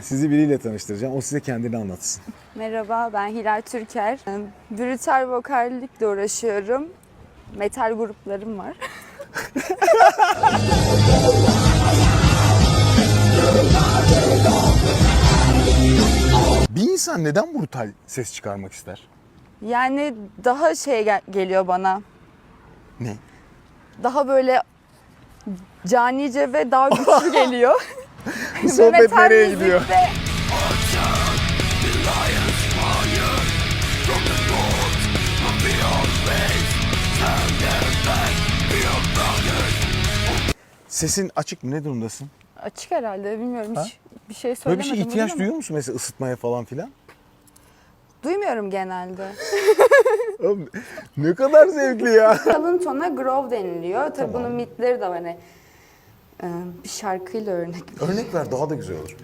Sizi biriyle tanıştıracağım. O size kendini anlatsın. Merhaba, ben Hilal Türker. Brutal vokallikle uğraşıyorum. Metal gruplarım var. Bir insan neden brutal ses çıkarmak ister? Yani daha şey gel- geliyor bana. Ne? Daha böyle canice ve daha güçlü geliyor. Bu sohbet nereye gidiyor? Sesin açık mı? Ne durumdasın? Açık herhalde bilmiyorum Ha? hiç bir şey Böyle söylemedim. bir şey ihtiyaç duyuyor musun mesela ısıtmaya falan filan? Duymuyorum genelde. Oğlum, ne kadar zevkli ya. Kalın tona groove deniliyor. Tabii bunun mitleri de var. Hani, bir şarkıyla örnek Örnek ver daha da güzel olur.